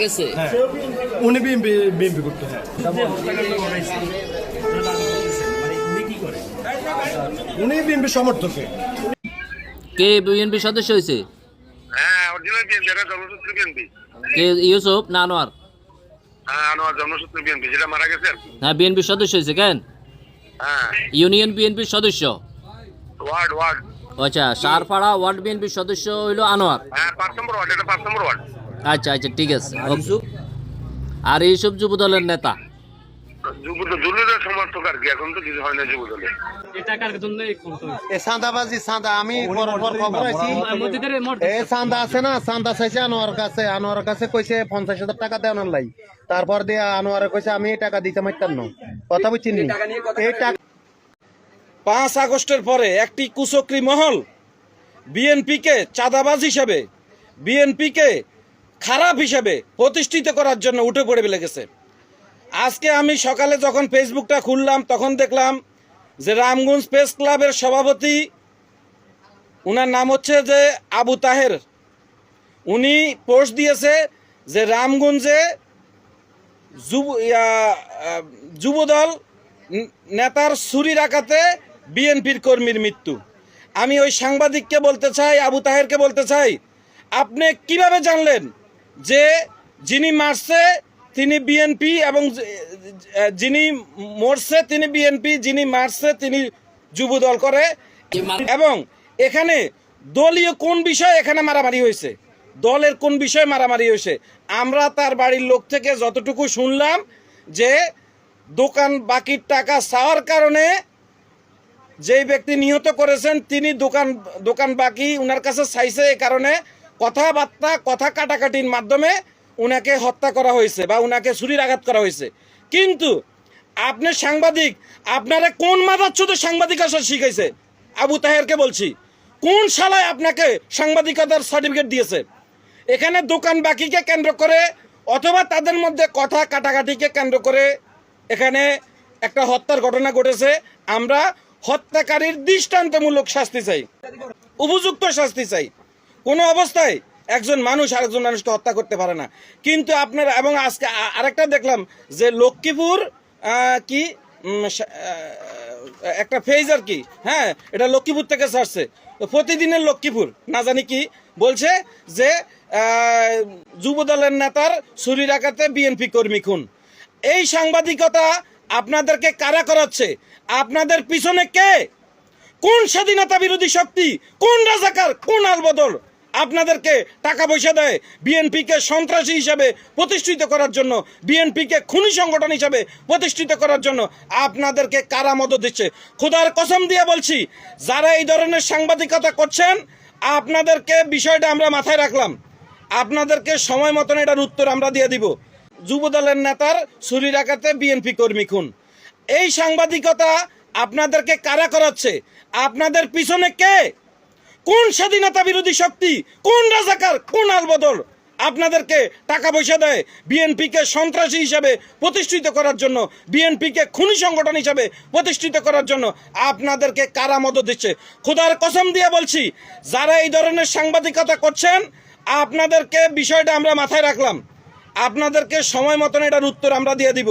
গেছে হ্যাঁ। উনি বিএমপি বিএমপি করতো হ্যাঁ উনি বিএমপি সমর্থকে কে বিএনপি সদস্য হয়েছে হ্যাঁ বিএনপি বিএনপি। কে ইউসুফ না আনোয়ার? হ্যাঁ বিএনপি হ্যাঁ বিএনপির সদস্য হয়েছে কেন? হ্যাঁ। ইউনিয়ন বিএনপির সদস্য? Ward ward. আচ্ছা সারপাড়া ওয়ার্ড বিএনপির সদস্য হইল আনোয়ার। হ্যাঁ পাঁচ নম্বর ওয়ার্ড এটা পাঁচ নম্বর ওয়ার্ড। আচ্ছা আচ্ছা ঠিক আছে আর ইউসুফ? যুব দলের নেতা? আমি তারপর দিয়ে আনোয়ারে কইছে আমি এই টাকা দিতে পারতাম না। কথা বুঝছি পাঁচ আগস্টের পরে একটি কুচক্রি মহল বিএনপিকে চাঁদাবাজ হিসাবে বিএনপিকে খারাপ হিসাবে প্রতিষ্ঠিত করার জন্য উঠে পড়ে লেগেছে আজকে আমি সকালে যখন ফেসবুকটা খুললাম, তখন দেখলাম যে রামগঞ্জ প্রেস ক্লাবের সভাপতি ওনার নাম হচ্ছে যে আবু তাহের। উনি পোস্ট দিয়েছে যে রামগঞ্জে যুব যুবদল নেতার ছুরি রাখাতে বিএনপির কর্মীর মৃত্যু। আমি ওই সাংবাদিককে বলতে চাই, আবু তাহেরকে বলতে চাই, আপনি কীভাবে জানলেন যে যিনি মারছে, তিনি বিএনপি এবং যিনি মরছে, তিনি বিএনপি যিনি মারছে, তিনি যুবদল করে। এবং এখানে দলীয় কোন বিষয় এখানে মারামারি হয়েছে? দলের কোন বিষয়ে মারামারি হয়েছে? আমরা তার বাড়ির লোক থেকে যতটুকু শুনলাম যে দোকান বাকির টাকা চাওয়ার কারণে যেই ব্যক্তি নিহত করেছেন, তিনি দোকান দোকান বাকি উনার কাছে চাইছে এই কারণে কথাবার্তা, কথা কাটাকাটির মাধ্যমে উনাকে হত্যা করা হয়েছে বা উনাকে ছুরির আঘাত করা হয়েছে। কিন্তু আপনি সাংবাদিক, আপনারা কোন মাদাচ্ছুত সাংবাদিক আসা শিখাইছে? আবু তাহেরকে বলছি, কোন শালায় আপনাকে সাংবাদিকতার সার্টিফিকেট দিয়েছে? এখানে দোকান বাকিকে কেন্দ্র করে অথবা তাদের মধ্যে কথা কাটাকাটিকে কেন্দ্র করে এখানে একটা হত্যার ঘটনা ঘটেছে। আমরা হত্যাকারীর দৃষ্টান্তমূলক শাস্তি চাই। উপযুক্ত শাস্তি চাই। কোনো অবস্থায় একজন মানুষ আরেকজন মানুষকে হত্যা করতে পারে না। কিন্তু আপনার এবং আজকে আরেকটা দেখলাম যে লক্ষ্মীপুর কি একটা ফেজ আর কি হ্যাঁ এটা লক্ষ্মীপুর থেকে ছাড়ছে। প্রতিদিনের লক্ষ্মীপুর, না জানি কি, বলছে যে যুবদলের নেতার ছুরি রাখাতে বিএনপি কর্মী খুন। এই সাংবাদিকতা আপনাদেরকে কারা করাচ্ছে? আপনাদের পিছনে কে? কোন স্বাধীনতা বিরোধী শক্তি? কোন রাজাকার? কোন আলবদল? আপনাদেরকে টাকা পয়সা দেয় বিএনপিকে সন্ত্রাসী হিসাবে প্রতিষ্ঠিত করার জন্য, বিএনপিকে খুনি সংগঠন হিসাবে প্রতিষ্ঠিত করার জন্য আপনাদেরকে কারা মদত দিচ্ছে? খোদার কসম দিয়ে বলছি, যারা এই ধরনের সাংবাদিকতা করছেন, আপনাদেরকে বিষয়টা আমরা মাথায় রাখলাম। আপনাদেরকে সময় মতন এটার উত্তর আমরা দিয়ে দিব। যুবদলের নেতার ছুরি রাখাতে বিএনপি কর্মী খুন। এই সাংবাদিকতা আপনাদেরকে কারা করাচ্ছে? আপনাদের পিছনে কে? কোন স্বাধীনতা বিরোধী শক্তি, কোন রাজাকার, কোন আলবদল আপনাদেরকে টাকা পয়সা দেয় বিএনপিকে সন্ত্রাসী হিসাবে প্রতিষ্ঠিত করার জন্য, বিএনপিকে খুনি সংগঠন হিসাবে প্রতিষ্ঠিত করার জন্য আপনাদেরকে কারা মদত দিচ্ছে? খোদার কসম দিয়ে বলছি, যারা এই ধরনের সাংবাদিকতা করছেন, আপনাদেরকে বিষয়টা আমরা মাথায় রাখলাম। আপনাদেরকে সময় মতন এটার উত্তর আমরা দিয়ে দিব।